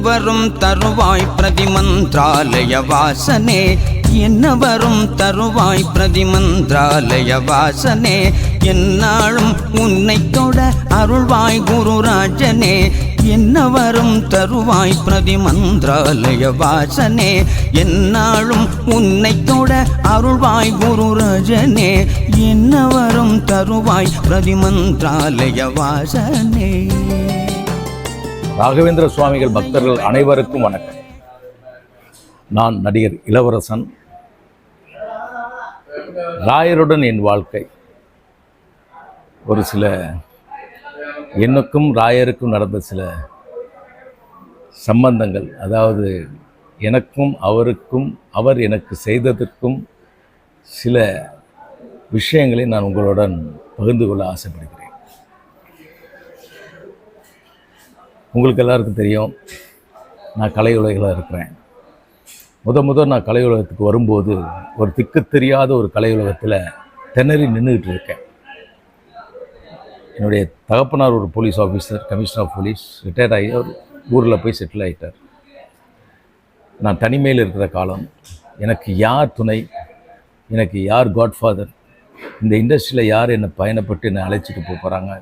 வரும் தருவாய் பிரதிமந்திராலய வாசனே. என்ன வரும் தருவாய் பிரதிமந்திராலய வாசனே. என்னாலும் உன்னை தொட அருள்வாய் குருராஜனே. என்ன வரும் தருவாய் பிரதிமந்திராலய வாசனே. என்னாலும் உன்னை தொட அருள்வாய் குருராஜனே. என்ன வரும் தருவாய் பிரதிமந்திராலய வாசனே. ராகவேந்திர சுவாமிகள் பக்தர்கள் அனைவருக்கும் வணக்கம். நான் நடிகர் இளவரசன். ராயருடன் என் வாழ்க்கை. ஒரு சில எனக்கும் ராயருக்கும் நடந்த சில சம்பந்தங்கள் அதாவது எனக்கும் அவருக்கும் அவர் எனக்கு செய்ததற்கும் சில விஷயங்களை நான் உங்களுடன் பகிர்ந்து கொள்ள ஆசைப்படுகிறேன். உங்களுக்கு எல்லாருக்கும் தெரியும். நான் கலை உலகில் இருக்கிறேன். முத முத நான் கலை உலகத்துக்கு வரும்போது ஒரு திக்கு தெரியாத ஒரு கலை உலகத்தில் திணறி நின்றுக்கிட்டு இருக்கேன். என்னுடைய தகப்பனார் ஒரு police officer commissioner of police retired ஆகி அவர் ஊரில் போய் செட்டில் ஆகிட்டார் நான் தனிமையில் இருக்கிற காலம் எனக்கு யார் துணை எனக்கு யார் காட்ஃபாதர் இந்த இண்டஸ்ட்ரியில் யார் என்னை பயணப்பட்டு என்னை அழைச்சிட்டு போகிறாங்க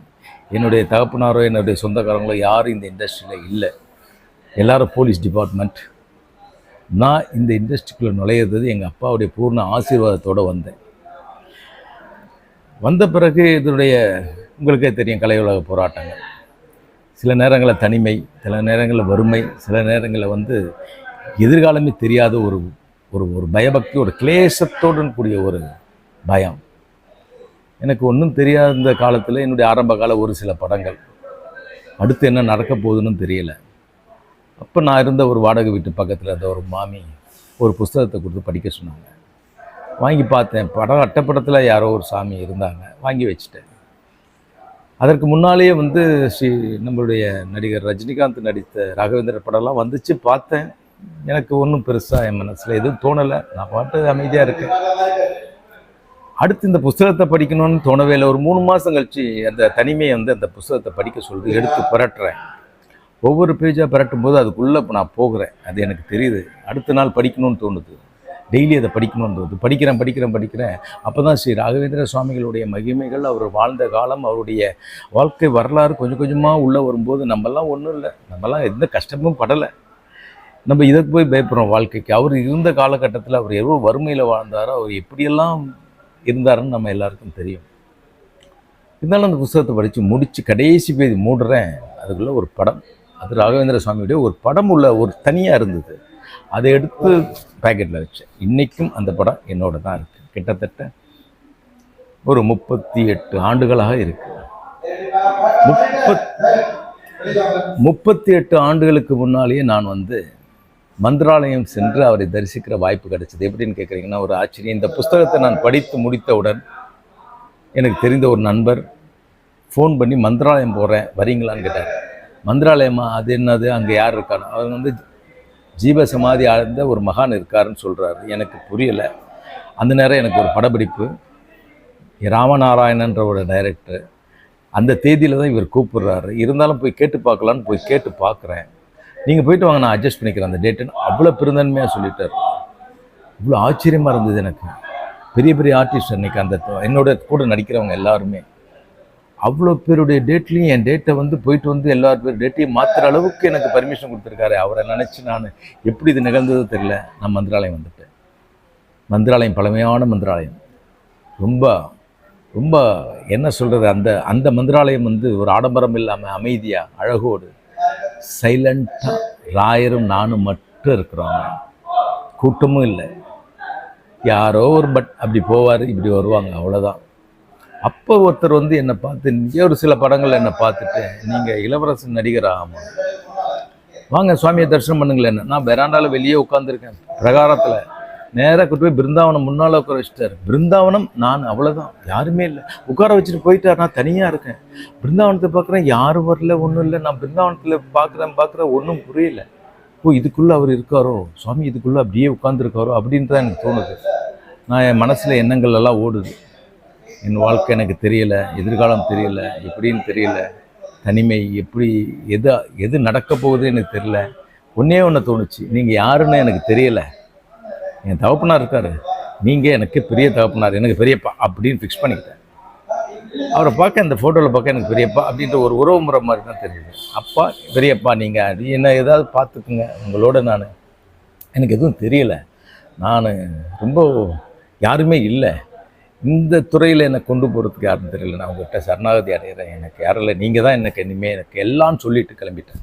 என்னுடைய தகப்பனாரோ என்னுடைய சொந்தக்காரங்களோ யாரும் இந்த இண்டஸ்ட்ரியில் இல்லை. எல்லாரும் போலீஸ் டிபார்ட்மெண்ட் நான் இந்த இண்டஸ்ட்ரிக்குள்ளே நுழையிறது எங்கள் அப்பாவுடைய பூர்ண ஆசீர்வாதத்தோடு வந்தேன். வந்த பிறகு இதனுடைய உங்களுக்கே தெரியும் கலை உலக போராட்டங்கள். சில நேரங்களில் தனிமை சில நேரங்களில் வறுமை சில நேரங்களில் வந்து எதிர்காலமே தெரியாத ஒரு ஒரு ஒரு பயபக்தி ஒரு கிளேசத்துடன் கூடிய ஒரு பயம். எனக்கு ஒன்றும் தெரியாத இந்த காலத்தில் என்னுடைய ஆரம்ப கால ஒரு சில படங்கள். அடுத்து என்ன நடக்க போகுதுன்னு தெரியல. அப்போ நான் இருந்த ஒரு வாடகை வீட்டு பக்கத்தில் இருந்த ஒரு மாமி ஒரு புஸ்தகத்தை கொடுத்து படிக்க சொன்னாங்க. வாங்கி பார்த்தேன். படம் அட்டப்படத்தில் யாரோ ஒரு சாமி இருந்தாங்க. வாங்கி வச்சுட்டேன். அதற்கு முன்னாலேயே வந்து ஸ்ரீ நம்மளுடைய நடிகர் ரஜினிகாந்த் நடித்த ராகவேந்திர படம்லாம் வந்துச்சு பார்த்தேன். எனக்கு ஒன்றும் பெருசாக என் மனசில் எதுவும் தோணலை. நான் பாட்டு அமைதியாக இருக்கேன். அடுத்து இந்த புஸ்தகத்தை படிக்கணும்னு தோணவே இல்லை. ஒரு மூணு மாதம் கழிச்சு அந்த தனிமையை வந்து அந்த புஸ்தகத்தை படிக்க சொல்லுது எடுத்து புரட்டுறேன். ஒவ்வொரு பேஜாக புரட்டும் போது அதுக்குள்ளே இப்போ நான் போகிறேன். அது எனக்கு தெரியுது. அடுத்த நாள் படிக்கணும்னு தோணுது. டெய்லி அதை படிக்கணும்னு தோணுது. படிக்கிறேன் படிக்கிறேன் படிக்கிறேன். அப்போ தான் ஸ்ரீ ராகவேந்திர சுவாமிகளுடைய மகிமைகள் அவர் வாழ்ந்த காலம் அவருடைய வாழ்க்கை வரலாறு கொஞ்சம் கொஞ்சமாக உள்ளே வரும்போது நம்மலாம் ஒன்றும் இல்லை. நம்மலாம் எந்த கஷ்டமும் படலை. நம்ம இதற்கு போய் பயப்படுறோம் வாழ்க்கைக்கு. அவர் இருந்த காலகட்டத்தில் அவர் எவ்வளோ வறுமையில் வாழ்ந்தாரோ அவர் எப்படியெல்லாம் இருந்தாருன்னு நம்ம எல்லாருக்கும் தெரியும். இருந்தாலும் அந்த புஸ்தகத்தை படித்து முடித்து கடைசி போய் மூடுறேன். அதுக்குள்ளே ஒரு படம். அது ராகவேந்திர சுவாமியுடைய ஒரு படம் உள்ள ஒரு தனியாக இருந்தது. அதை எடுத்து பேக்கெட்டில் வச்சேன். இன்றைக்கும் அந்த படம் என்னோட தான் இருக்குது கிட்டத்தட்ட ஒரு முப்பத்தி எட்டு ஆண்டுகளாக இருக்குது முப்பத் முப்பத்தி எட்டு ஆண்டுகளுக்கு முன்னாலேயே நான் வந்து மந்திராலயம் சென்று அவரை தரிசிக்கிற வாய்ப்பு கிடைச்சது. எப்படின்னு கேட்குறீங்கன்னா ஒரு ஆச்சரியம். இந்த புஸ்தகத்தை நான் படித்து முடித்தவுடன் எனக்கு தெரிந்த ஒரு நண்பர் ஃபோன் பண்ணி மந்திராலயம் போகிறேன் வரீங்களான்னு கேட்டார். மந்திராலயமா? அது என்னது? அங்கே யார் இருக்காரு அவர் வந்து ஜீவ சமாதி ஆழ்ந்த ஒரு மகான் இருக்காருன்னு சொல்கிறாரு எனக்கு புரியலை. அந்த நேரம் எனக்கு ஒரு படப்பிடிப்பு. ராமநாராயணன்ற ஒரு டைரக்டர் அந்த தேதியில் தான் இவர் கூப்பிடுறாரு. இருந்தாலும் போய் கேட்டு பார்க்கலான்னு போய் கேட்டு பார்க்குறேன். நீங்கள் போயிட்டு வாங்க நான் அட்ஜஸ்ட் பண்ணிக்கிறேன் அந்த டேட்டுன்னு அவ்வளோ பெருந்தன்மையாக சொல்லிட்டார். இவ்வளோ ஆச்சரியமாக இருந்தது எனக்கு. பெரிய பெரிய ஆர்டிஸ்ட் அன்னைக்கு அந்த என்னோட கூட நடிக்கிறவங்க எல்லாருமே. அவ்வளோ பேருடைய டேட்லேயும் என் டேட்டை வந்து போயிட்டு வந்து எல்லா பேர் டேட்டையும் மாற்றுற அளவுக்கு எனக்கு பர்மிஷன் கொடுத்துருக்காரு. அவரை நினச்சி நான் எப்படி இது நிகழ்ந்ததோ தெரியல. நான் மந்திராலயம் வந்துட்டேன். மந்திராலயம் பழமையான மந்திராலயம். ரொம்ப ரொம்ப என்ன சொல்கிறது அந்த அந்த மந்திராலயம் வந்து ஒரு ஆடம்பரம் இல்லாமல் அமைதியாக அழகோடு சைலண்ட்டாக ராயரும் நானும் மட்டும் இருக்கிறோம். கூட்டமும் இல்லை. யாரோ ஒரு பட் அப்படி போவார் இப்படி வருவாங்க அவ்வளோதான் அப்போ ஒருத்தர் வந்து என்னை பார்த்து இங்கே ஒரு சில படங்கள் என்னை பார்த்துட்டு நீங்கள் இளவரசன் நடிகர் ஆமாம் வாங்க சுவாமியை தரிசனம் பண்ணுங்களேன் என்ன நான் பெராண்டாவில் வெளியே உட்காந்துருக்கேன் பிரகாரத்தில். நேராக கூட்டு போய் பிருந்தாவனம் முன்னால் உட்கார வச்சுட்டார். பிருந்தாவனம் நான் அவ்வளோதான் யாருமே இல்லை. உட்கார வச்சுட்டு போயிட்டார். நான் தனியாக இருக்கேன். பிருந்தாவனத்தை பார்க்குறேன். யாரும் வரல ஒன்றும் இல்லை. நான் பிருந்தாவனத்தில் பார்க்குறேன் பார்க்குறேன். ஒன்றும் புரியல. ஓ இதுக்குள்ளே அவர் இருக்காரோ? சுவாமி இதுக்குள்ளே அப்படியே உட்காந்துருக்காரோ அப்படின்றதான் எனக்கு தோணுது. நான் என் மனசில் எண்ணங்கள் எல்லாம் ஓடுது. என் வாழ்க்கை எனக்கு தெரியலை. எதிர்காலம் தெரியல. எப்படின்னு தெரியல. தனிமை எப்படி எது எது நடக்க போகுது எனக்கு தெரியல. ஒன்றே ஒன்று தோணுச்சு. நீங்கள் யாருன்னு எனக்கு தெரியலை. என் தகப்பனார் இருக்கார். நீங்கள் எனக்கு பெரிய தகப்பனார் எனக்கு பெரியப்பா அப்படின்னு ஃபிக்ஸ் பண்ணிக்கிட்டேன். அவரை பார்க்க இந்த ஃபோட்டோவில் பார்க்க எனக்கு பெரியப்பா அப்படின்ற ஒரு உறவு முறை மாதிரி தான் தெரியுது. அப்பா பெரியப்பா நீங்கள் அது என்ன ஏதாவது பார்த்துக்குங்க. உங்களோட நான். எனக்கு எதுவும் தெரியல. நான் ரொம்ப யாருமே இல்லை. இந்த துறையில் என்னை கொண்டு போகிறதுக்கு யாரும் தெரியல. நான் உங்கள்கிட்ட சரணாகதி அடைகிறேன் எனக்கு யாரும் இல்லை. நீங்கள் தான் எனக்கு இனிமேல் எனக்கு எல்லாம் சொல்லிட்டு கிளம்பிட்டேன்.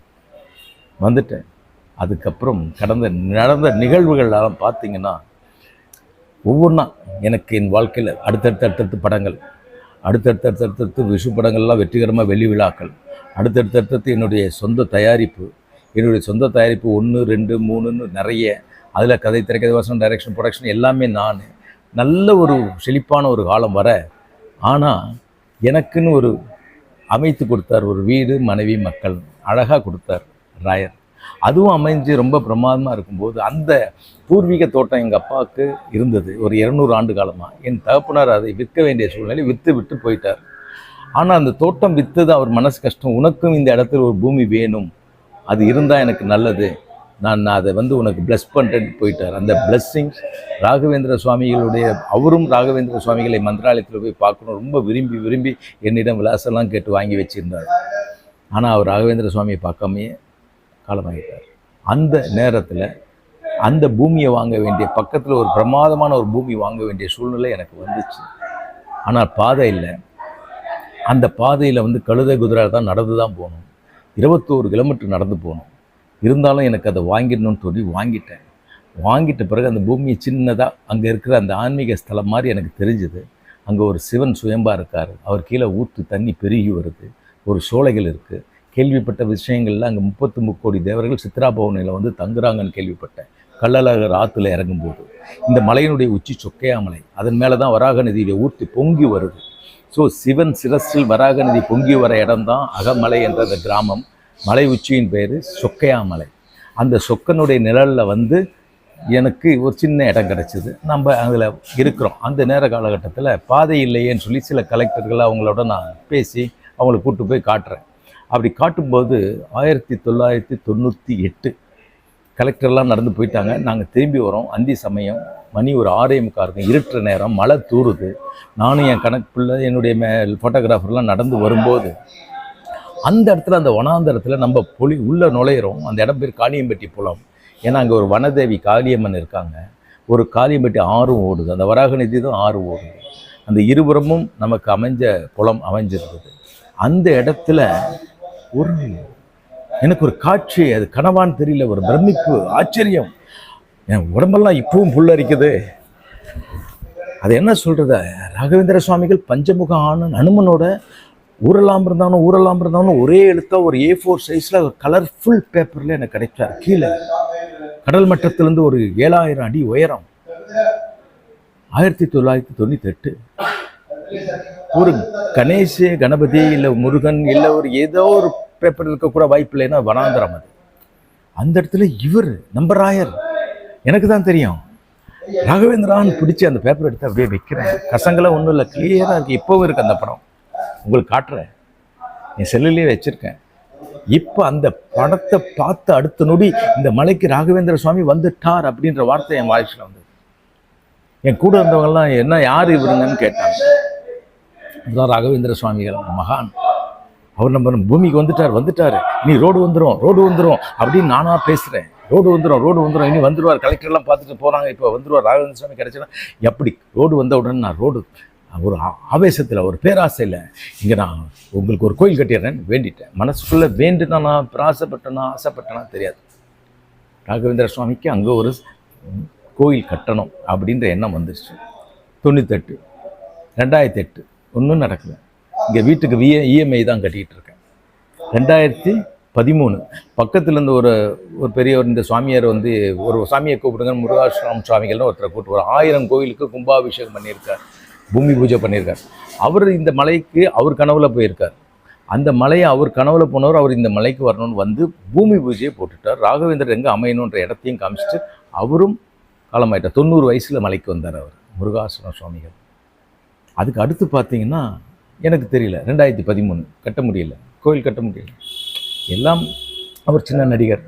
வந்துட்டேன். அதுக்கப்புறம் கடந்த நடந்த நிகழ்வுகள்லாம் பார்த்தீங்கன்னா ஒவ்வொன்றா எனக்கு என் வாழ்க்கையில் அடுத்தடுத்த அடுத்தடுத்து படங்கள் அடுத்தடுத்த அடுத்தடுத்து விஷு படங்கள்லாம் வெற்றிகரமாக வெள்ளி விழாக்கள் அடுத்தடுத்த அடுத்தடுத்து என்னுடைய சொந்த தயாரிப்பு என்னுடைய சொந்த தயாரிப்பு ஒன்று ரெண்டு மூணுன்னு நிறைய அதில் கதை திரைக்கதை வசனம் டைரக்ஷன் ப்ரொடக்ஷன் எல்லாமே நான். நல்ல ஒரு செழிப்பான ஒரு காலம் வர ஆனால் எனக்குன்னு ஒரு அமைத்து கொடுத்தார் ஒரு வீடு மனைவி மக்கள் அழகாக கொடுத்தார் ராயர். அதுவும் அமைஞ்சு ரொம்ப பிரமாதமாக இருக்கும்போது அந்த பூர்வீக தோட்டம் எங்கள் அப்பாவுக்கு இருந்தது. ஒரு இருநூறு ஆண்டு காலமாக என் தகப்பனார் அதை விற்க வேண்டிய சூழ்நிலை விற்று விட்டு போயிட்டார். ஆனால் அந்த தோட்டம் விற்றது அவர் மனசு கஷ்டம். உனக்கும் இந்த இடத்துல ஒரு பூமி வேணும். அது இருந்தால் எனக்கு நல்லது. நான் நான் அதை வந்து உனக்கு பிளஸ் பண்ணுறேன்னு போயிட்டார். அந்த பிளஸ்ஸிங்ஸ் ராகவேந்திர சுவாமிகளுடைய அவரும் ராகவேந்திர சுவாமிகளை மந்திராலயத்தில் போய் பார்க்கணும். ரொம்ப விரும்பி விரும்பி என்னிடம் விலாசம்லாம் கேட்டு வாங்கி வச்சுருந்தார். ஆனால் அவர் ராகவேந்திர சுவாமியை பார்க்காமையே காலமாகிட்டார். அந்த நேரத்தில் அந்த பூமியை வாங்க வேண்டிய பக்கத்தில் ஒரு பிரமாதமான ஒரு பூமி வாங்க வேண்டிய சூழ்நிலை எனக்கு வந்துச்சு. ஆனால் பாதை இல்லை. அந்த பாதையில் வந்து கழுதை குதிரை தான் நடந்து தான் போகணும். இருபத்தோரு கிலோமீட்டர் நடந்து போகணும். இருந்தாலும் எனக்கு அதை வாங்கிடணும்னு சொல்லி வாங்கிட்டேன். வாங்கிட்ட பிறகு அந்த பூமியை சின்னதாக அங்கே இருக்கிற அந்த ஆன்மீக ஸ்தலம் மாதிரி எனக்கு தெரிஞ்சுது. அங்கே ஒரு சிவன் சுயம்பாக இருக்கார். அவர் கீழே ஊற்று தண்ணி பெருகி வருது. ஒரு சோலைகள் இருக்குது கேள்விப்பட்ட விஷயங்கள்ல அங்கே முப்பத்து முக்கோடி தேவர்கள் சித்ரா பவனையில் வந்து தங்குறாங்கன்னு கேள்விப்பட்டேன். கள்ளழகர் ஆற்றுல இறங்கும்போது. இந்த மலையினுடைய உச்சி சொக்கையா மலை. அதன் மேலே தான் வராக நதியுடைய ஊர்த்தி பொங்கி வருது. ஸோ சிவன் சிரஸில் வராக நதி பொங்கி வர இடம்தான் அகமலை என்ற அந்த கிராமம். மலை உச்சியின் பேர் சொக்கையா மலை. அந்த சொக்கனுடைய நிழலில் வந்து எனக்கு ஒரு சின்ன இடம் கிடச்சிது. நம்ம அதில் இருக்கிறோம். அந்த நேர காலகட்டத்தில் பாதை இல்லையேன்னு சொல்லி சில கலெக்டர்கள் அவங்களோட நான் பேசி அவங்கள கூப்பிட்டு போய் காட்டுறேன். அப்படி காட்டும்போது ஆயிரத்தி தொள்ளாயிரத்தி தொண்ணூற்றி எட்டு கலெக்டர்லாம் நடந்து போயிட்டாங்க. நாங்கள் திரும்பி வரோம். அந்தி சமயம் மணி ஒரு ஆறே முக்கா இருக்கும் இருட்டுற நேரம் மழை தூறுது நானும் என் கணக்குள்ள என்னுடைய மே ஃபோட்டோகிராஃபர்லாம் நடந்து வரும்போது அந்த இடத்துல அந்த வனாந்தரத்தில் நம்ம பொலி உள்ளே நுழையிறோம். அந்த இடம் பேர் காளியம்பட்டி புலம். ஏன்னா அங்கே ஒரு வனதேவி காளியம்மன் இருக்காங்க. ஒரு காளியம்பட்டி ஆறும் ஓடுது. அந்த வராக நிதி தான் ஆறு ஓடுது. அந்த இருபுறமும் நமக்கு அமைஞ்ச புலம் அமைஞ்சிருந்தது. அந்த இடத்துல ஒரு எனக்கு ஒரு காட்சி அது கனவான்னு தெரியல ஒரு பிரமிப்பு ஆச்சரியம். என் உடம்பெல்லாம் இப்பவும் புல்லரிக்குது. அது என்ன சொல்கிறது ராகவேந்திர சுவாமிகள் பஞ்சமுக ஆனன் அனுமனோட ஊரெல்லாம் இருந்தாலும் ஊரெல்லாம் இருந்தாலும் ஒரே எழுத்தாக ஒரு ஏ ஃபோர் சைஸில் கலர்ஃபுல் பேப்பரில் எனக்கு கிடைச்சார். கீழே கடல் மட்டத்திலேருந்து ஒரு ஏழாயிரம் அடி உயரம். ஆயிரத்தி தொள்ளாயிரத்தி தொண்ணூற்றி எட்டு ஒரு கணேஷ் கணபதி இல்லை முருகன் இல்லை ஒரு ஏதோ ஒரு பேப்பர் இருக்கக்கூட வாய்ப்பு இல்லைன்னா வனாந்தரம் அது. அந்த இடத்துல இவர் நம்பர் ராயர் எனக்கு தான் தெரியும். ராகவேந்திரான்னு பிடிச்சி அந்த பேப்பர் எடுத்து அப்படியே வைக்கிறேன் கசங்களாம் ஒன்றும் இல்லை கிளியராக இருக்குது இப்போவும் இருக்குது அந்த படம். உங்களுக்கு காட்டுறேன். என் செல்லுலேயே வச்சுருக்கேன். இப்போ அந்த படத்தை பார்த்து அடுத்த நொடி இந்த மலைக்கு ராகவேந்திர சுவாமி வந்துட்டார் அப்படின்ற வார்த்தை என் வாய்ஸில் வந்தது. என் கூட இருந்தவங்கெல்லாம் என்ன யார் இவருங்கன்னு கேட்டாங்க. இதுதான் ராகவேந்திர சுவாமிகள் மகான். அவர் நம்ம பூமிக்கு வந்துட்டார் வந்துட்டார். நீ ரோடு வந்துடும் ரோடு வந்துடும் அப்படின்னு நானாக பேசுகிறேன் ரோடு வந்துடும் ரோடு வந்துடும் இனி வந்துடுவார் கலெக்டர்லாம் பார்த்துட்டு போகிறாங்க இப்போ வந்துடுவார் ராகவேந்திர சுவாமி கிடைச்சுன்னா எப்படி? ரோடு வந்த உடனே நான் ரோடு ஒரு ஆவேசத்தில் ஒரு பேராசையில் இங்கே நான் உங்களுக்கு ஒரு கோயில் கட்டிடுறேன்னு வேண்டிட்டேன். மனசுக்குள்ளே வேண்டுனா பிராசப்பட்டனா ஆசைப்பட்டனா தெரியாது. ராகவேந்திர சுவாமிக்கு அங்கே ஒரு கோயில் கட்டணும் அப்படின்ற எண்ணம் வந்துருச்சு. தொண்ணூத்தெட்டு ரெண்டாயிரத்தி எட்டு ஒன்றும் நடக்கல. இங்கே வீட்டுக்கு விஏ இஎம்ஐ தான் கட்டிக்கிட்டு இருக்கேன் ரெண்டாயிரத்தி பதிமூணு பக்கத்தில் இருந்து ஒரு ஒரு பெரியவர் இந்த சுவாமியார் வந்து ஒரு சாமியை கூப்பிடுங்க முருகாசிரம் சுவாமிகள்னு ஒருத்தரை கூப்பிட்டு ஒரு ஆயிரம் கோயிலுக்கு கும்பாபிஷேகம் பண்ணியிருக்கார். பூமி பூஜை பண்ணியிருக்கார். அவர் இந்த மலைக்கு அவர் கனவுல போயிருக்கார். அந்த மலையை அவர் கனவுல போனவர் அவர் இந்த மலைக்கு வரணும்னு வந்து பூமி பூஜையை போட்டுட்டார். ராகவேந்தர் எங்கே அமையணுன்ற இடத்தையும் காமிச்சிட்டு அவரும் காலமாயிட்டார். தொண்ணூறு வயசில் மலைக்கு வந்தார் அவர் முருகாசனம் சுவாமிகள். அதுக்கு அடுத்து பார்த்தீங்கன்னா எனக்கு தெரியல ரெண்டாயிரத்தி பதிமூணு கட்ட முடியல கோயில் கட்ட முடியல. எல்லாம் அவர் சின்ன நடிகர்.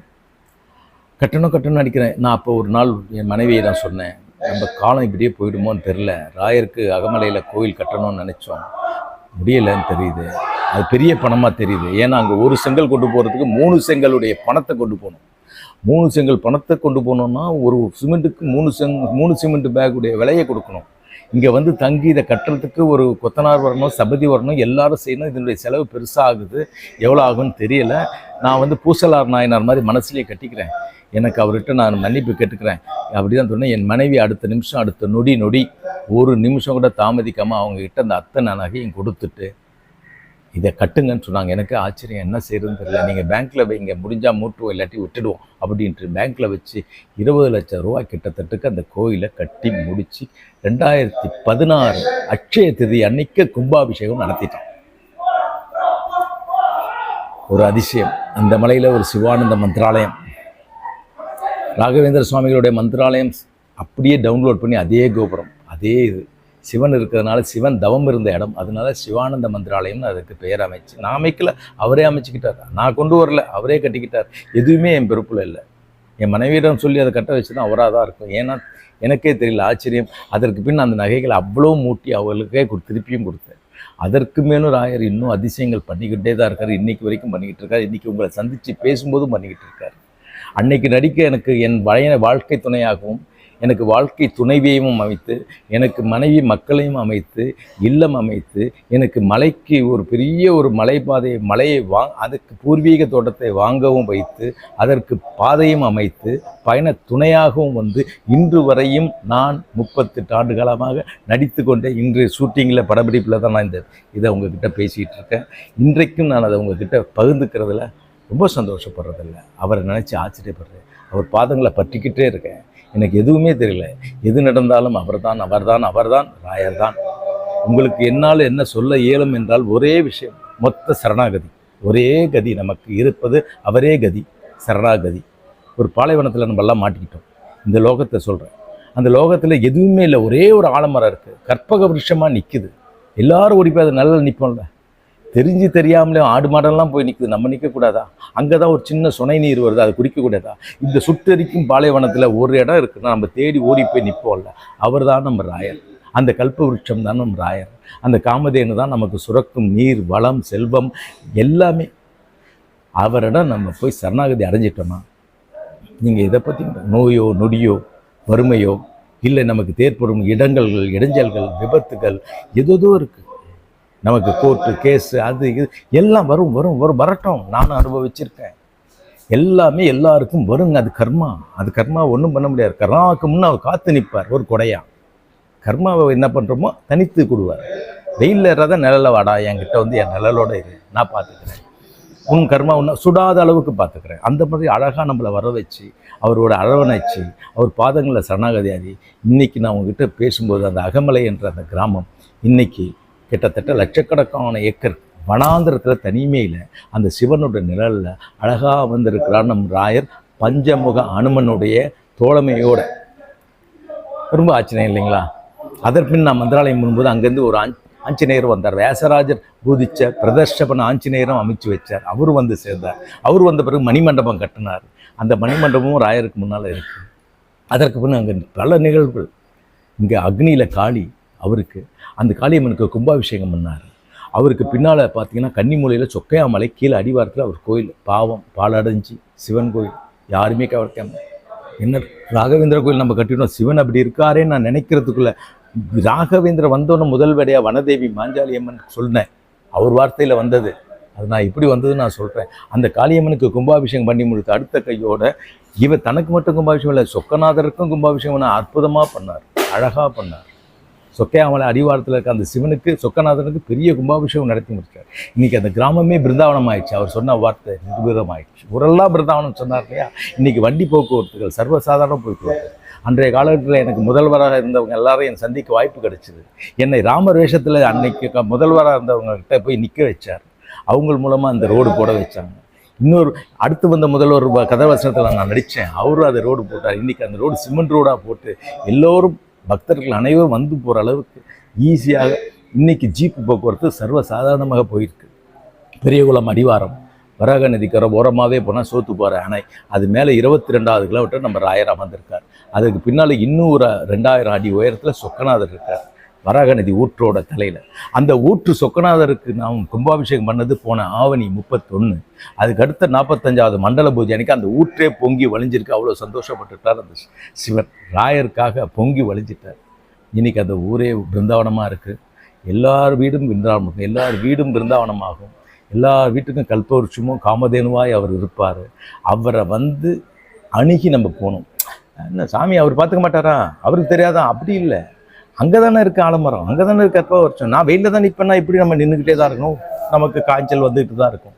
கட்டணம் கட்டணும் நடிக்கிறேன். நான் அப்போ ஒரு நாள் என் மனைவியை தான் சொன்னேன் நம்ம காலம் இப்படியே போயிடுமோன்னு தெரில ராயருக்கு அகமலையில் கோயில் கட்டணும்னு நினச்சோம். முடியலைன்னு தெரியுது. அது பெரிய பணமாக தெரியுது. ஏன்னா அங்கே ஒரு செங்கல் கொண்டு போகிறதுக்கு மூணு செங்கலுடைய பணத்தை கொண்டு போகணும். மூணு செங்கல் பணத்தை கொண்டு போனோம்னா ஒரு சிமெண்ட்டுக்கு மூணு செங் மூணு சிமெண்ட் பேக்குடைய விலையை கொடுக்கணும். இங்கே வந்து தங்கி இதை கட்டுறதுக்கு ஒரு கொத்தனார் வரணும் சபதி வரணும் எல்லாரும் செய்யணும். இதனுடைய செலவு பெருசாக ஆகுது. எவ்வளோ ஆகும்னு தெரியல. நான் வந்து பூசலார் நாயனார் மாதிரி மனசுலேயே கட்டிக்கிறேன். எனக்கு அவர்கிட்ட நான் மன்னிப்பு கேட்டுக்கிறேன். அப்படி தான் சொன்னேன். என் மனைவி அடுத்த நிமிஷம் அடுத்த நொடி நொடி ஒரு நிமிஷம் கூட தாமதிக்காமல் அவங்கக்கிட்ட அந்த அத்தனை நகையும் கொடுத்துட்டு இதை கட்டுங்கன்னு சொன்னாங்க. எனக்கு ஆச்சரியம் என்ன செய்யறதுன்னு தெரியல. நீங்கள் பேங்க்கில் வைங்க முடிஞ்சால் மூட்டுவோம் இல்லாட்டி விட்டுடுவோம் அப்படின்ட்டு பேங்க்கில் வச்சு இருபது லட்சம் ரூபா கிட்டத்தட்டுக்கு அந்த கோயிலை கட்டி முடித்து ரெண்டாயிரத்தி பதினாறு அட்சய திதி அன்னைக்கு கும்பாபிஷேகம் நடத்திட்டோம். ஒரு அதிசயம். அந்த மலையில் ஒரு சிவானந்த மந்திராலயம். ராகவேந்திர சுவாமிகளுடைய மந்திராலயம் அப்படியே டவுன்லோட் பண்ணி அதே கோபுரம் அதே இது. சிவன் இருக்கிறதுனால சிவன் தவம் இருந்த இடம். அதனால சிவானந்த மந்திராலயம்னு அதுக்கு பெயர் அமைச்சு நான் அமைக்கல. அவரே அமைச்சுக்கிட்டார். நான் கொண்டு வரல. அவரே கட்டிக்கிட்டார். எதுவுமே என் பொறுப்பில் இல்லை. என் மனைவியிடம் சொல்லி அதை கட்ட வச்சு தான் அவராக தான் இருக்கும். ஏன்னா எனக்கே தெரியல ஆச்சரியம். அதற்கு பின் அந்த நகைகளை அவ்வளோ மூட்டி அவர்களுக்கே கொடு- திருப்பியும் கொடுத்தேன். அதற்கு மேலும் ராயர் இன்னும் அதிசயங்கள் பண்ணிக்கிட்டே தான் இருக்கார். இன்றைக்கு வரைக்கும் பண்ணிக்கிட்டு இருக்கார். இன்றைக்கி உங்களை சந்தித்து பேசும்போதும் பண்ணிக்கிட்டு இருக்கார். அன்னைக்கு நடிக்க எனக்கு என் பழைய வாழ்க்கை துணையாகவும் எனக்கு வாழ்க்கை துணைவியையும் அமைத்து எனக்கு மனைவி மக்களையும் அமைத்து இல்லம் அமைத்து எனக்கு மலைக்கு ஒரு பெரிய ஒரு மலைப்பாதையை மலையை வா அதுக்கு பூர்வீக தோட்டத்தை வாங்கவும் வைத்து அதற்கு பாதையும் அமைத்து பயண துணையாகவும் வந்து இன்று வரையும் நான் முப்பத்தெட்டு ஆண்டு காலமாக நடித்து கொண்டே இன்று ஷூட்டிங்கில் படப்பிடிப்பில் தான் நான் இந்த இதை உங்ககிட்ட பேசிகிட்டு இருக்கேன். இன்றைக்கும் நான் அதை உங்ககிட்ட பகிர்ந்துக்கிறதுல ரொம்ப சந்தோஷப்படுறதில்ல. அவரை நினச்சி ஆச்சரியப்படுறேன். அவர் பாதங்களை பற்றிக்கிட்டே இருக்கேன். எனக்கு எதுவுமே தெரியல. எது நடந்தாலும் அவர்தான் அவர்தான் அவர்தான் ராயர் தான் உங்களுக்கு என்னால் என்ன சொல்ல இயலும் என்றால் ஒரே விஷயம் மொத்த சரணாகதி. ஒரே கதி நமக்கு இருப்பது அவரே கதி சரணாகதி. ஒரு பாலைவனத்தில் நம்ம எல்லாம் மாட்டிக்கிட்டோம். இந்த லோகத்தை சொல்கிறேன் அந்த லோகத்தில் எதுவுமே இல்லை. ஒரே ஒரு ஆலமரம் இருக்குது கற்பக விருஷமாக நிற்குது எல்லாரும் ஓடி போய் அது நல்லா நிற்போம்ல தெரிஞ்சு தெரியாமலே ஆடு மாடெல்லாம் போய் நிற்குது நம்ம நிற்கக்கூடாதா அங்கே தான் ஒரு சின்ன சுனை நீர் வருது அது குடிக்கக்கூடாதா? இந்த சுட்டரிக்கும் பாலைவனத்தில் ஒரு இடம் இருக்குன்னா நம்ம தேடி ஓடி போய் நிற்போம்ல அவர் தான் நம்ம ராயர். அந்த கல்ப விருட்சம் தான் நம்ம ராயர். அந்த காமதேனு தான் நமக்கு சுரக்கும் நீர் வளம் செல்வம் எல்லாமே. அவரிடம் நம்ம போய் சரணாகதி அடைஞ்சிட்டோம்னா நீங்கள் இதை பற்றி நோயோ நொடியோ வறுமையோ இல்லை நமக்கு தேர்ப்படும் இடங்கள் இடைஞ்சல்கள் விபத்துகள் எதோ இருக்குது நமக்கு கோர்ட்டு கேஸு அது இது எல்லாம் வரும் வரும் வரும். வரட்டும். நானும் அனுபவிச்சிருக்கேன். எல்லாமே எல்லாருக்கும் வருங்க. அது கர்மா. அது கர்மா ஒன்றும் பண்ண முடியாது. கர்மாவுக்கு முன்னே அவர் காத்து நிற்பார் ஒரு கொடையா. கர்மாவை என்ன பண்ணுறோமோ தனித்து கொடுவார். வெயிலில் ஏறாத நிழல வாடா என்கிட்ட வந்து என் நிழலோட இரு. நான் பார்த்துக்கிறேன். உன் கர்மா ஒன்று சுடாத அளவுக்கு பார்த்துக்கிறேன். அந்த மாதிரி அழகாக நம்மளை வர வச்சு அவரோட அரவணைச்சு அவர் பாதங்களில் சரணாகதியாதி இன்றைக்கி நான் உங்ககிட்ட பேசும்போது அந்த அகமலை என்ற அந்த கிராமம் இன்றைக்கி கிட்டத்தட்ட லட்சக்கணக்கான ஏக்கர் வனாந்திரத்தில் தனிமையில் அந்த சிவனுடைய நிழலில் அழகாக வந்திருக்கிறார் நம் ராயர் பஞ்சமுக அனுமனுடைய தோழமையோட. ரொம்ப ஆச்சரியம் இல்லைங்களா? அதற்பின் நான் மந்திராலயம் முன்போது அங்கேருந்து ஒரு ஆஞ்சநேயர் வந்தார். வேசராஜர் பூதிச்ச பிரதர்ஷபன ஆஞ்சநேயரும் அமைச்சு வச்சார். அவர் வந்து சேர்ந்தார். அவர் வந்த பிறகு மணிமண்டபம் கட்டினார். அந்த மணிமண்டபமும் ராயருக்கு முன்னால் இருக்குது அதற்கு பின் அங்கே பல நிகழ்வுகள். இங்கே அக்னியில் காளி அவருக்கு. அந்த காளியம்மனுக்கு கும்பாபிஷேகம் பண்ணார். அவருக்கு பின்னால் பார்த்தீங்கன்னா கன்னிமூலையில் சொக்கையாமலை கீழே அடிவாரத்தில் அவர் கோயில். பாவம் பாலடைஞ்சி சிவன் கோயில். யாருமே கவர்க்காம என்ன ராகவேந்திர கோயில் நம்ம கட்டிட்டோம் சிவன் அப்படி இருக்காரேன்னு நான் நினைக்கிறதுக்குள்ளே ராகவேந்திர வந்தோன்னு முதல் வேடையாக வனதேவி மாஞ்சாலி அம்மன் சொன்னேன். அவர் வார்த்தையில் வந்தது. அது நான் இப்படி வந்ததுன்னு நான் சொல்கிறேன் அந்த காளியம்மனுக்கு கும்பாபிஷேகம் பண்ணி முடித்த அடுத்த கையோட இவர் தனக்கு மட்டும் கும்பாபிஷேகம் இல்லை சொக்கநாதருக்கும் கும்பாபிஷேகம் பண்ண அற்புதமாக பண்ணார். அழகாக பண்ணார். சொக்கையாமலை அடிவாரத்தில் இருக்க அந்த சிவனுக்கு சொக்கநாதனுக்கு பெரிய கும்பாபிஷேகம் நடத்தி முடிச்சார். இன்றைக்கி அந்த கிராமமே பிருந்தாவனம் ஆயிடுச்சு அவர் சொன்ன வார்த்தை நிர்பீதம் ஆயிடுச்சு ஊரெல்லாம் பிருந்தாவனம் சொன்னார் இல்லையா? இன்றைக்கி வண்டி போக்குவரத்துகள் சர்வசாதாரண போக்குவரத்து அன்றைய காலகட்டத்தில் எனக்கு முதல்வராக இருந்தவங்க எல்லாரும் என் சந்திக்க வாய்ப்பு கிடைச்சிது. என்னை ராமர் வேஷத்தில் அன்னைக்கு முதல்வராக இருந்தவங்ககிட்ட போய் நிற்க வச்சார். அவங்க மூலமாக அந்த ரோடு போட வச்சாங்க. இன்னொரு அடுத்து வந்த முதல்வர் வ- கதாவசனத்தில் நான் நடித்தேன் அவரும் அதை ரோடு போட்டார். இன்றைக்கி அந்த ரோடு சிமெண்ட் ரோடாக போட்டு எல்லோரும் பக்தர்கள் அனைவரும் வந்து போகிற அளவுக்கு ஈஸியாக இன்றைக்கி ஜீப்பு போக்குவரத்து சர்வ சாதாரணமாக போயிருக்கு. பெரியகுளம் அடிவாரம் வராக நதிக்கரை ஓரமாகவே போனால் சோத்து போகிற அணை அது மேலே இருபத்தி ரெண்டாவது கிலோமீட்டர் நம்ம ராயர் அமர்ந்திருக்கார் அதுக்கு பின்னால் இன்னும் ஒரு ரெண்டாயிரம் அடி உயரத்தில் சொக்கநாதர் இருக்கார். வராக நதி ஊற்றோட தலையில். அந்த ஊற்று சொக்கநாதருக்கு நாம் கும்பாபிஷேகம் பண்ணது போன ஆவணி முப்பத்தொன்று அதுக்கு அடுத்த நாற்பத்தஞ்சாவது மண்டல பூஜை அன்னைக்கு அந்த ஊற்றே பொங்கி வழிஞ்சிருக்கு. அவ்வளோ சந்தோஷப்பட்டுட்டார் அந்த சிவன். ராயருக்காக பொங்கி வழிஞ்சிட்டார். இன்றைக்கி அந்த ஊரே பிருந்தாவனமாக இருக்குது எல்லார் வீடும் பிருந்தாவனம் எல்லார் வீடும் பிருந்தாவனமாகும். எல்லார் வீட்டுக்கும் கல்பவருஷமும் காமதேனுவாய் அவர் இருப்பார். அவரை வந்து அணுகி நம்ம போகணும். என்ன சாமி அவர் பார்த்துக்க மாட்டாரா? அவருக்கு தெரியாதான் அப்படி இல்லை. அங்கே தானே இருக்க ஆலமரம் அங்கே தானே இருக்க கற்பவருஷம் நான் வெயிலில் தான் நிற்பேன்னா இப்படி நம்ம நின்றுக்கிட்டே தான் இருக்கணும்? நமக்கு காய்ச்சல் வந்துக்கிட்டு தான் இருக்கும்.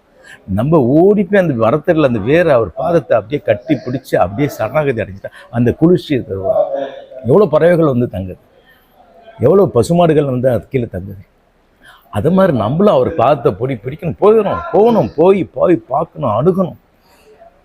நம்ம ஓடி போய் அந்த வரத்தரில் அந்த வேரை அவர் பாதத்தை அப்படியே கட்டி பிடிச்சி அப்படியே சரணாகதி அடைஞ்சிட்டா அந்த குளிர்ச்சி தருவார். எவ்வளோ பறவைகள் வந்து தங்குது. எவ்வளோ பசுமாடுகள் வந்து அது கீழே தங்குது. அது மாதிரி நம்மளும் அவர் பாதத்தை பொடி பிடிக்கணும். போயிடணும் போகணும் போய் போய் பார்க்கணும் அணுகணும்.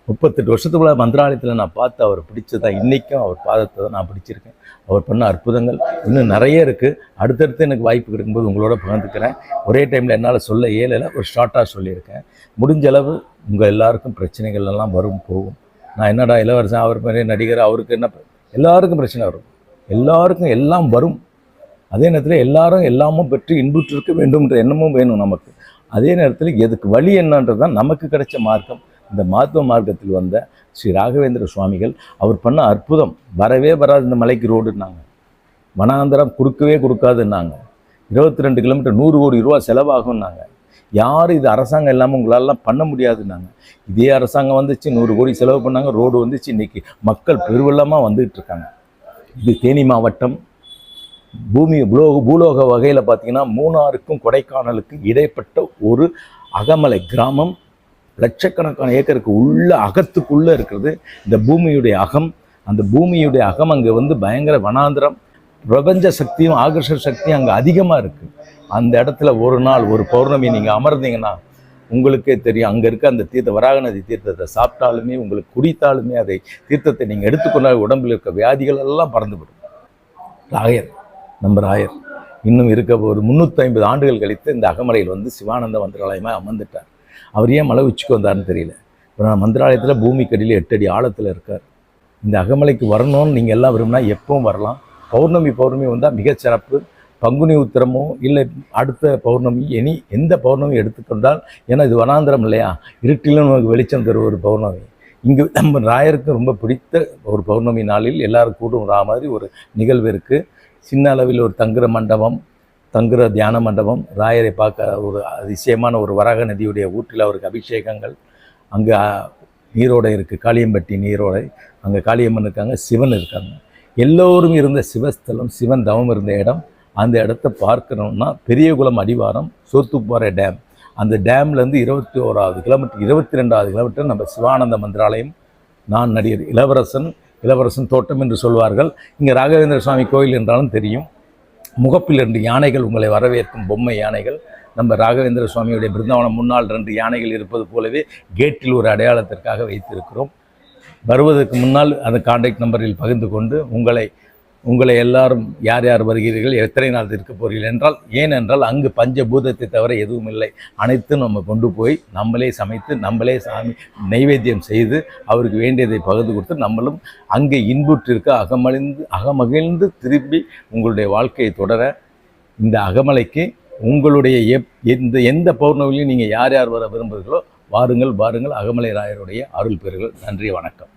முப்பத்தெட்டு வருஷத்துக்குள்ள மந்திராலயத்தில் நான் பார்த்து அவர் பிடிச்சதா இன்றைக்கும் அவர் பாதத்தை தான் நான் பிடிச்சிருக்கேன். அவர் பண்ண அற்புதங்கள் இன்னும் நிறைய இருக்குது அடுத்தடுத்து எனக்கு வாய்ப்பு கிடைக்கும்போது உங்களோட பகிர்ந்துக்கிறேன். ஒரே டைமில் என்னால் சொல்ல இயலலை ஒரு ஷார்ட்டாக சொல்லியிருக்கேன். முடிஞ்ச அளவு உங்கள் எல்லாருக்கும் பிரச்சனைகள் எல்லாம் வரும் போகும். நான் என்னடா இளவரசன் அவர் மாதிரி நடிகர் அவருக்கு என்ன எல்லாருக்கும் பிரச்சனை வரும். எல்லாருக்கும் எல்லாம் வரும். அதே நேரத்தில் எல்லாரும் எல்லாமும் பெற்று இன்புற்றிருக்க வேண்டும்ன்ற எண்ணமும் வேணும் நமக்கு. அதே நேரத்தில் எதுக்கு வழி என்னன்றது தான் நமக்கு கிடைச்ச மார்க்கம். இந்த மாத்துவ மார்க்கத்தில் வந்த ஸ்ரீ ராகவேந்திர சுவாமிகள் அவர் பண்ண அற்புதம் வரவே வராது இந்த மலைக்கு ரோடுன்னாங்க வனாந்தரம் கொடுக்கவே கொடுக்காதுன்னாங்க. இருபத்தி ரெண்டு கிலோமீட்டர் நூறு கோடி ரூபா செலவாகும்னாங்க. யாரும் இது அரசாங்கம் இல்லாமல் உங்களாலலாம் பண்ண முடியாதுன்னாங்க. இதே அரசாங்கம் வந்துச்சு நூறு கோடி செலவு பண்ணாங்க ரோடு வந்துச்சு இன்னைக்கு மக்கள் பெருவெள்ளமாக வந்துகிட்டு இருக்காங்க. இது தேனி மாவட்டம். பூமி பூலோக பூலோக வகையில் பார்த்தீங்கன்னா மூணாருக்கும் கொடைக்கானலுக்கும் இடைப்பட்ட ஒரு அகமலை கிராமம். லட்சக்கணக்கான ஏக்கருக்கு உள்ள அகத்துக்குள்ளே இருக்கிறது இந்த பூமியுடைய அகம். அந்த பூமியுடைய அகம் அங்கே வந்து பயங்கர வனாந்திரம் பிரபஞ்ச சக்தியும் ஆகர்ஷ சக்தியும் அங்கே அதிகமாக இருக்குது அந்த இடத்துல ஒரு நாள் ஒரு பௌர்ணமி நீங்கள் அமர்ந்தீங்கன்னா உங்களுக்கே தெரியும் அங்கே இருக்க அந்த தீர்த்த வராக நதி தீர்த்தத்தை சாப்பிட்டாலுமே உங்களுக்கு குடித்தாலுமே அதை தீர்த்தத்தை நீங்கள் எடுத்துக்கொண்டால் உடம்பில் இருக்க வியாதிகள் எல்லாம் பறந்துவிடும். ராயர் நம்ம ராயர். இன்னும் இருக்க ஒரு முந்நூற்றி ஐம்பது ஆண்டுகள் கழித்து இந்த அகமலையில் வந்து சிவானந்த மந்திராலயமாக அமர்ந்துட்டார். அவர் ஏன் மலை உச்சிக்கு வந்தாருன்னு தெரியல. இப்போ நான் மந்திராலயத்தில் பூமிக்கடியில் எட்டு அடி ஆழத்தில் இருக்கார். இந்த அகமலைக்கு வரணும்னு நீங்கள் எல்லாம் விரும்பினா எப்பவும் வரலாம். பௌர்ணமி பௌர்ணமி வந்தால் மிகச்சிறப்பு பங்குனி உத்திரமோ இல்லை அடுத்த பௌர்ணமி இனி எந்த பௌர்ணமி எடுத்துக்கொண்டால் ஏன்னா இது வனாந்திரம் இல்லையா? இருட்டிலும் நமக்கு வெளிச்சம் தரும் ஒரு பௌர்ணமி. இங்கே நம்ம ராயருக்கு ரொம்ப பிடித்த ஒரு பௌர்ணமி நாளில் எல்லோரும் கூடும் மாதிரி ஒரு நிகழ்வு இருக்குது சின்ன அளவில் ஒரு தங்குற மண்டபம் தங்குற தியான மண்டபம் ராயரை பார்க்க ஒரு அதிசயமான ஒரு வராக நதியுடைய ஊற்றில் அவருக்கு அபிஷேகங்கள். அங்கே நீரோடை இருக்குது காளியம்பட்டி நீரோடை. அங்கே காளியம்மன் இருக்காங்க சிவன் இருக்காங்க. எல்லோரும் இருந்த சிவஸ்தலம் சிவன் தவம் இருந்த இடம். அந்த இடத்த பார்க்கணும்னா பெரியகுளம் அடிவாரம் சோத்துப்பாறை டேம். அந்த டேம்லேருந்து இருபத்தி ஓராவது கிலோமீட்டர் இருபத்தி ரெண்டாவது கிலோமீட்டர் நம்ம சிவானந்த மந்திராலயம். நான் நடிகர் இளவரசன் இளவரசன் தோட்டம் என்று சொல்வார்கள். இங்கே ராகவேந்திர சுவாமி கோயில் என்றாலும் தெரியும். முகப்பில் இரண்டு யானைகள் உங்களை வரவேற்கும் பொம்மை யானைகள். நம்ம ராகவேந்திர சுவாமியுடைய பிருந்தாவனம் முன்னால் ரெண்டு யானைகள் இருப்பது போலவே கேட்டில் ஒரு அடையாளத்திற்காக வைத்திருக்கிறோம். வருவதற்கு முன்னால் அந்த காண்டாக்ட் நம்பரில் பகிர்ந்து கொண்டு உங்களை உங்களை எல்லாரும் யார் யார் வருகிறீர்கள் எத்தனை நாள் இருக்க போகிறீர்கள் என்றால் ஏனென்றால் அங்கு பஞ்சபூதத்தை தவிர எதுவும் இல்லை. அனைத்தும் நம்ம கொண்டு போய் நம்மளே சமைத்து நம்மளே சாமி நைவேத்தியம் செய்து அவருக்கு வேண்டியதை பகிர்ந்து கொடுத்து நம்மளும் அங்கே இன்புற்றிருக்க அகமழிந்து அகமகிழ்ந்து திரும்பி உங்களுடைய வாழ்க்கையை தொடர இந்த அகமலைக்கு உங்களுடைய எப் எந்த எந்த பௌர்ணமிலையும் நீங்கள் யார் யார் வர விரும்புகிறீர்களோ வாருங்கள் வாருங்கள். அகமலை ராயருடைய அருள் பெறுகள் நன்றி வணக்கம்.